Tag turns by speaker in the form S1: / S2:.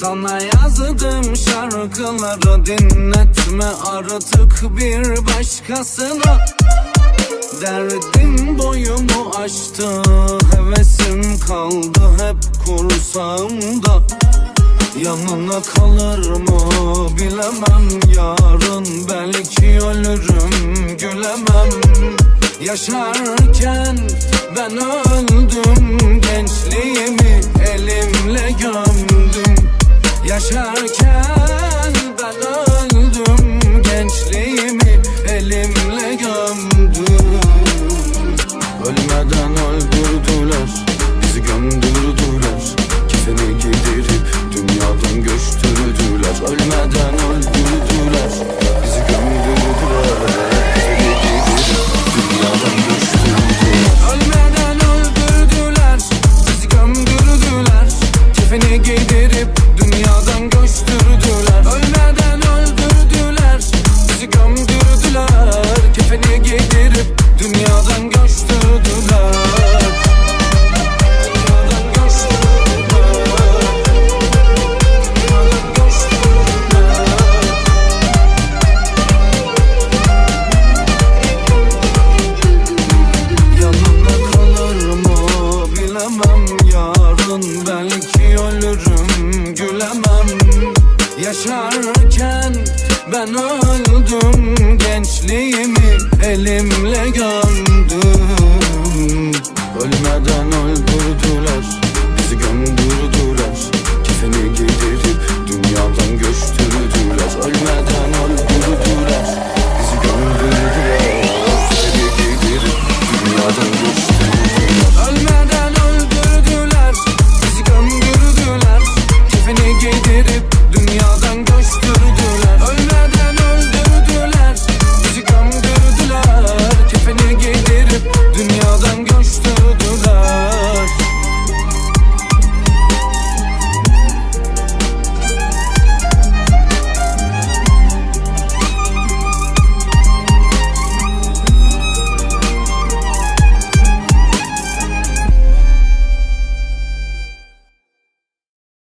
S1: Sana yazdım şarkıları dinletme. Artık bir başkasına. Derdim boyumu aştı Hevesim kaldı hep kursağımda. Yanına kalır mı bilemem. Yarın belki ölürüm gülemem. Yaşarken ben öldüm Ölmeden öldürdüler Yaşarken ben öldüm. Gençliğimi elimle gömdüm